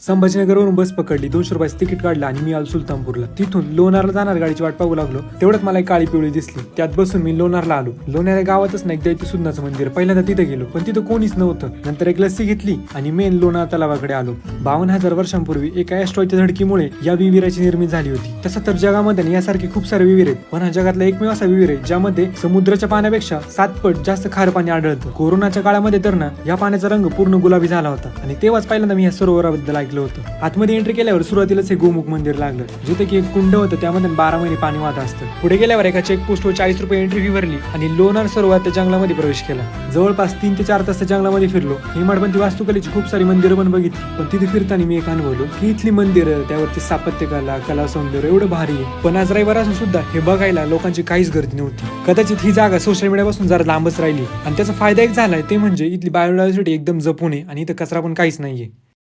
संभाजीनगरवरून बस पकडली. दोनशे रुपयाचं तिकीट काढलं आणि मी आलो सुलतानपूरला. तिथून लोणारला जाणार गाडीची वाट पाहू लागलो. तेवढ्यात मला एक काळी पिवळी दिसली. त्यात बसून मी लोणारला आलो. लोणाऱ्या गावातच नाही दैत्य सुद्धाचं मंदिर. पहिल्यांदा तिथे गेलो पण तिथं कोणीच नव्हतं. नंतर एक लस्सी घेतली आणि मेन लोणार तलावाकडे आलो. बावन्न हजार वर्षांपूर्वी एका ॲस्ट्रॉइडच्या धडकीमुळे या विहिराची निर्मिती झाली होती. तसं तर जगामध्ये यासारखे खूप सारे विहीर आहेत. पण हा जगातला एकमेव असा विहीर आहे ज्यामध्ये समुद्राच्या पाण्यापेक्षा सात पट जास्त खार पाणी आढळतं. कोरोनाच्या काळामध्ये तर ना या पाण्याचा रंग पूर्ण गुलाबी झाला होता. आणि तेव्हाच पहिल्यांदा मी या सरोवराबद्दल ऐकलं होतं. आतमध्ये एंट्री केल्यावर सुरुवातीलाच हे गोमुख मंदिर लागलं. जिथे की एक कुंड होतं त्यामध्ये बारा महिने पाणी वाहत असतं. पुढे गेल्यावर एका चेकपोस्टवर चाळीस रुपये एंट्री फी भरली आणि लोणार सरोवर त्या जंगलामध्ये प्रवेश केला. जवळपास तीन ते चार तास त्या जंगलामध्ये फिरलो. हिमाडपंथी वास्तुकलेची खूप सारी मंदिरं पण बघितली. पण तिथे फिरताना मी एक अनुभवलो की इथली मंदिरं त्यावरती स्थापत्य कला कला सौंदर्य एवढं भारी आहे. पण आज रविवार असून सुद्धा हे बघायला लोकांची काहीच गर्दी नव्हती. कदाचित ही जागा सोशल मीडियापासून जरा लांबच राहिली. आणि त्याचा फायदा एक झालाय ते म्हणजे इथली बायोडायव्हर्सिटी एकदम जपून आहे आणि इथं कचरा पण काहीच नाहीये.